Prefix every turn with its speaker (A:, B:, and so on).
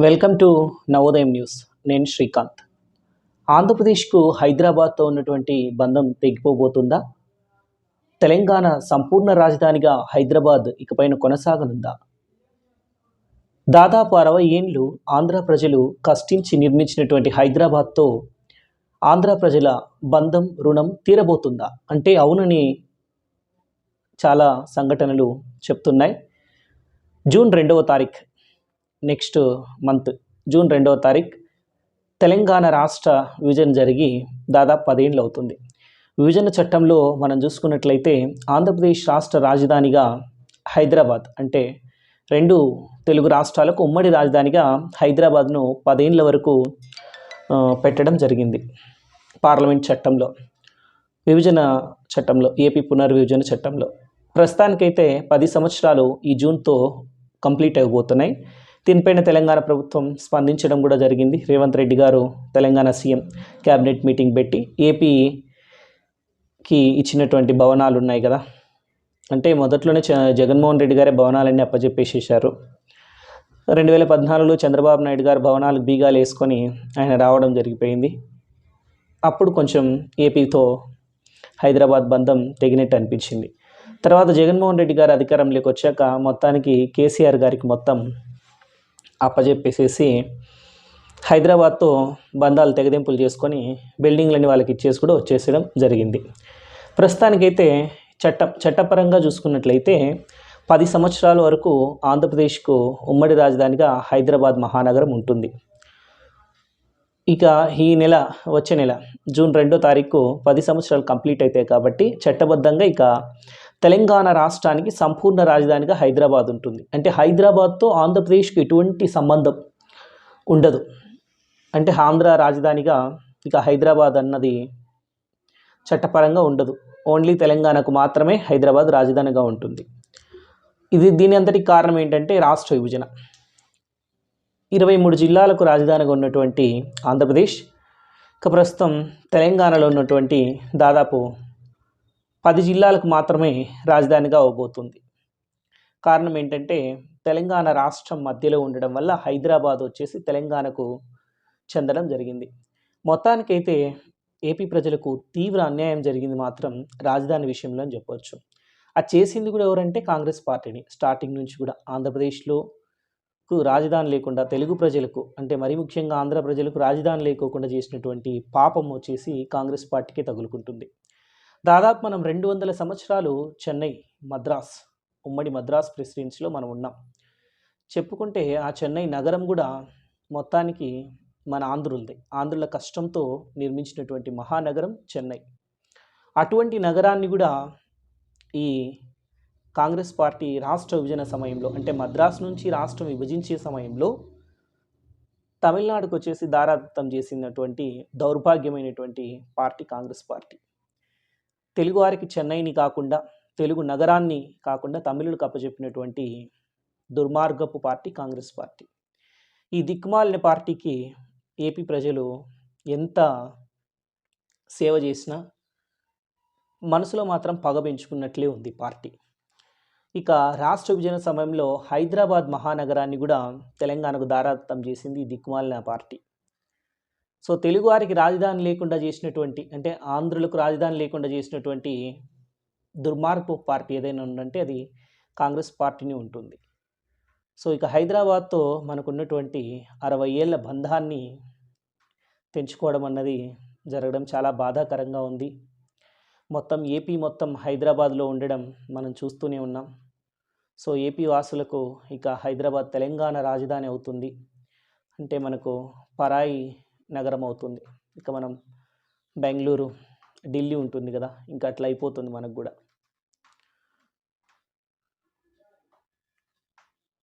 A: Welcome to Navodayam news. నేను శ్రీకాంత్. ఆంధ్రప్రదేశ్కు హైదరాబాద్తో ఉన్నటువంటి బంధం తెగిపోబోతుందా? తెలంగాణ సంపూర్ణ రాజధానిగా హైదరాబాద్ ఇకపైన కొనసాగనుందా? దాదాపు అరవై ఏండ్లు ఆంధ్ర ప్రజలు కష్టించి నిర్మించినటువంటి హైదరాబాద్తో ఆంధ్ర ప్రజల బంధం రుణం తీరబోతుందా? అంటే అవునని చాలా సంఘటనలు చెప్తున్నాయి. జూన్ రెండవ తారీఖు నెక్స్ట్ మంత్ జూన్ రెండవ తారీఖు తెలంగాణ రాష్ట్ర విభజన జరిగి దాదాపు పదేళ్ళు అవుతుంది. విభజన చట్టంలో మనం చూసుకున్నట్లయితే ఆంధ్రప్రదేశ్ రాష్ట్ర రాజధానిగా హైదరాబాద్ అంటే రెండు తెలుగు రాష్ట్రాలకు ఉమ్మడి రాజధానిగా హైదరాబాద్ను పదేళ్ళ వరకు పెట్టడం జరిగింది పార్లమెంట్ చట్టంలో విభజన చట్టంలో ఏపీ పునర్విభజన చట్టంలో. ప్రస్తుతానికైతే పది సంవత్సరాలు ఈ జూన్తో కంప్లీట్ అయిపోతున్నాయి. దీనిపైన తెలంగాణ ప్రభుత్వం స్పందించడం కూడా జరిగింది. రేవంత్ రెడ్డి గారు తెలంగాణ సీఎం క్యాబినెట్ మీటింగ్ పెట్టి ఏపీకి ఇచ్చినటువంటి భవనాలు ఉన్నాయి కదా. అంటే మొదట్లోనే జగన్మోహన్ రెడ్డి గారే భవనాలన్నీ అప్పజెప్పేసేశారు. రెండు వేల పద్నాలుగులో చంద్రబాబు నాయుడు గారు భవనాలు బీగాలు వేసుకొని ఆయన రావడం జరిగిపోయింది. అప్పుడు కొంచెం ఏపీతో హైదరాబాద్ బంధం తెగినట్టు అనిపించింది. తర్వాత జగన్మోహన్ రెడ్డి గారు అధికారంలోకి వచ్చాక మొత్తానికి కేసీఆర్ గారికి మొత్తం అప్పజెప్పేసేసి హైదరాబాద్తో బంధాలు తెగదెంపులు చేసుకొని బిల్డింగ్లన్నీ వాళ్ళకి ఇచ్చేసి కూడా వచ్చేసడం జరిగింది. ప్రస్తుతానికైతే చట్ట చట్టపరంగా చూసుకున్నట్లయితే పది సంవత్సరాల వరకు ఆంధ్రప్రదేశ్కు ఉమ్మడి రాజధానిగా హైదరాబాద్ మహానగరం ఉంటుంది. ఇక ఈ నెల వచ్చే నెల జూన్ రెండో తారీఖు పది సంవత్సరాలు కంప్లీట్ అవుతాయి కాబట్టి చట్టబద్ధంగా ఇక తెలంగాణ రాష్ట్రానికి సంపూర్ణ రాజధానిగా హైదరాబాద్ ఉంటుంది. అంటే హైదరాబాద్తో ఆంధ్రప్రదేశ్కి ఎటువంటి సంబంధం ఉండదు. అంటే ఆంధ్ర రాజధానిగా ఇక హైదరాబాద్ అన్నది చట్టపరంగా ఉండదు. ఓన్లీ తెలంగాణకు మాత్రమే హైదరాబాద్ రాజధానిగా ఉంటుంది. ఇది దీని అంతటి కారణం ఏంటంటే రాష్ట్ర విభజన. ఇరవై మూడు జిల్లాలకు రాజధానిగా ఉన్నటువంటి ఆంధ్రప్రదేశ్ ఇక ప్రస్తుతం తెలంగాణలో ఉన్నటువంటి దాదాపు పది జిల్లాలకు మాత్రమే రాజధానిగా అవబోతుంది. కారణం ఏంటంటే తెలంగాణ రాష్ట్రం మధ్యలో ఉండడం వల్ల హైదరాబాద్ వచ్చేసి తెలంగాణకు చెందడం జరిగింది. మొత్తానికైతే ఏపీ ప్రజలకు తీవ్ర అన్యాయం జరిగింది మాత్రం రాజధాని విషయంలో అని చెప్పవచ్చు అది చేసింది కూడా ఎవరంటే కాంగ్రెస్ పార్టీని. స్టార్టింగ్ నుంచి కూడా ఆంధ్రప్రదేశ్లో రాజధాని లేకుండా తెలుగు ప్రజలకు అంటే మరీ ముఖ్యంగా ఆంధ్ర ప్రజలకు రాజధాని లేకోకుండా చేసినటువంటి పాపం వచ్చేసి కాంగ్రెస్ పార్టీకి తగులుకుంటుంది. దాదాపు మనం రెండు వందల సంవత్సరాలు చెన్నై మద్రాస్ ఉమ్మడి మద్రాస్ ప్రెసిడెన్సీలో మనం ఉన్నాం. చెప్పుకుంటే ఆ చెన్నై నగరం కూడా మొత్తానికి మన ఆంధ్రులది. ఆంధ్రుల కష్టంతో నిర్మించినటువంటి మహానగరం చెన్నై. అటువంటి నగరాన్ని కూడా ఈ కాంగ్రెస్ పార్టీ రాష్ట్ర విభజన సమయంలో అంటే మద్రాస్ నుంచి రాష్ట్రం విభజించే సమయంలో తమిళనాడుకు వచ్చేసి దారాదత్తం చేసినటువంటి దౌర్భాగ్యమైనటువంటి పార్టీ కాంగ్రెస్ పార్టీ. తెలుగువారికి చెన్నైని కాకుండా తెలుగు నగరాన్ని కాకుండా తమిళులకు అప్పచెప్పినటువంటి దుర్మార్గపు పార్టీ కాంగ్రెస్ పార్టీ. ఈ దిక్కుమాలిన పార్టీకి ఏపీ ప్రజలు ఎంత సేవ చేసినా మనసులో మాత్రం పగ పెంచుకున్నట్లే ఉంది పార్టీ. ఇక రాష్ట్ర విభజన సమయంలో హైదరాబాద్ మహానగరాన్ని కూడా తెలంగాణకు దారాదత్తం చేసింది ఈ దిక్కుమాలిన పార్టీ. సో తెలుగువారికి రాజధాని లేకుండా చేసినటువంటి అంటే ఆంధ్రులకు రాజధాని లేకుండా చేసినటువంటి దుర్మార్గపు పార్టీ ఏదైనా ఉందంటే అది కాంగ్రెస్ పార్టీని ఉంటుంది. సో ఇక హైదరాబాద్తో మనకున్నటువంటి అరవై ఏళ్ళ బంధాన్ని తెంచుకోవడం అన్నది జరగడం చాలా బాధాకరంగా ఉంది. మొత్తం ఏపీ మొత్తం హైదరాబాద్లో ఉండడం మనం చూస్తూనే ఉన్నాం. సో ఏపీ వాసులకు ఇక హైదరాబాద్ తెలంగాణ రాజధాని అవుతుంది. అంటే మనకు పరాయి నగరం అవుతుంది ఇక మనం బెంగళూరు ఢిల్లీ ఉంటుంది కదా ఇంకా అట్లా అయిపోతుంది మనకు కూడా.